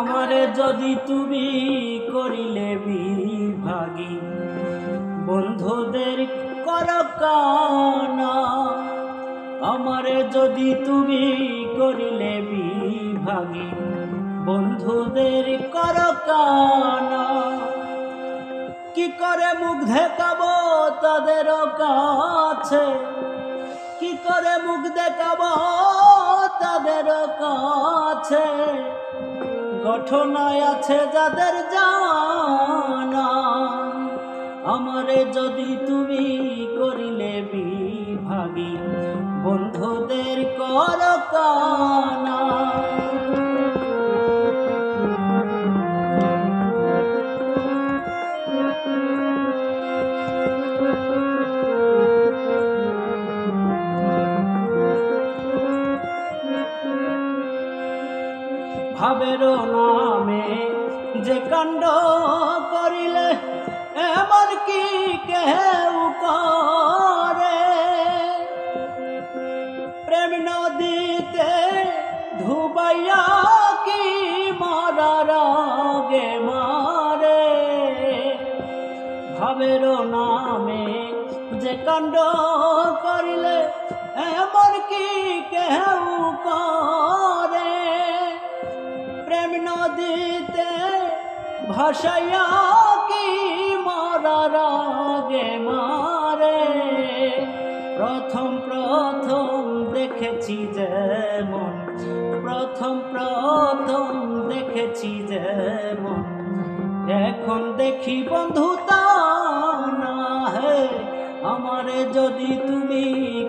আমারে যদি তুমি করিলে বিভাগী, বন্ধুদের কর আমারে যদি তুমি করিলে বিভাগী, বন্ধুদের কর কি করে মুখ দেখাবো তাদের কাছে? কি করে মুখ দেখাবো তাদের কাছে? ঘটনায় আছে যাদের জানা। আমারে যদি তুমি করিলে বিভাগী বন্ধুদের কর কানা ভাবের নামে যে কাণ্ড করিলে এমন কি কেউ করে? প্রেম নদীতে ধুবাইয়া কি মারার আগে মারে? ভাবের নামে যে কাণ্ড করিলে এমন কি কেউ করে ভাসাইয়া কি মারার আগে মারে? প্রথম প্রথম দেখেছি যেমন, প্রথম প্রথম দেখেছি যেমন। এখন দেখি বন্ধু তা না আমারে যদি তুমি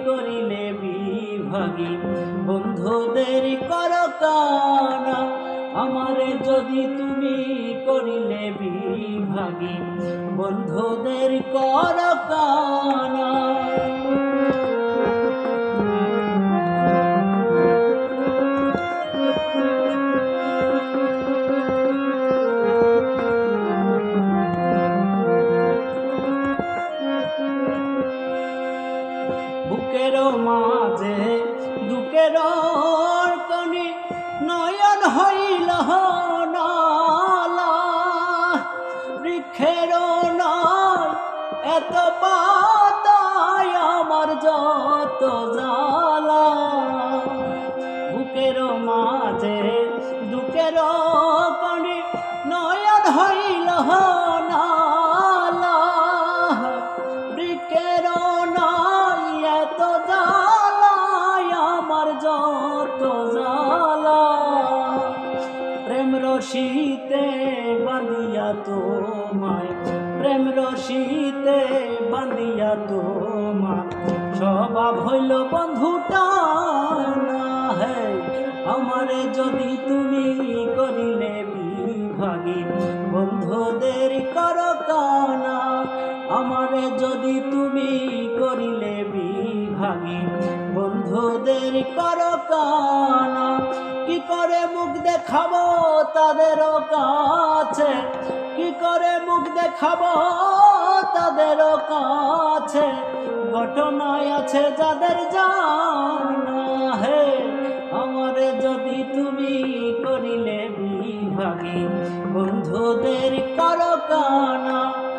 করিলে বিভাগী। বন্ধুদের কর কানা আমারে যদি তুমি করিলে বিভাগী বন্ধুদের কর কানা। এত পাতায় আমার যত জ্বালা। বুকের মাঝে দুকের কনি নয়ন হইল নালা বৃক্ষের নাই এত যত প্রেম রশিতে বাঁধিয়া তোমার স্বভাব হইল বন্ধুটা না হে? আমারে যদি তুমি করিলে বিভাগী বন্ধুদের কর কানা আমারে যদি তুমি করিলে বিভাগী বন্ধুদের কর কানা কি করে মুখ দেখাবো তাদের কাছে? কি করে দেখাবো তাদের কাছে। ঘটনায় আছে যাদের জানা হে। আমারে যদি তুমি করিলে বিভাগে। বন্ধুদের কারও কানা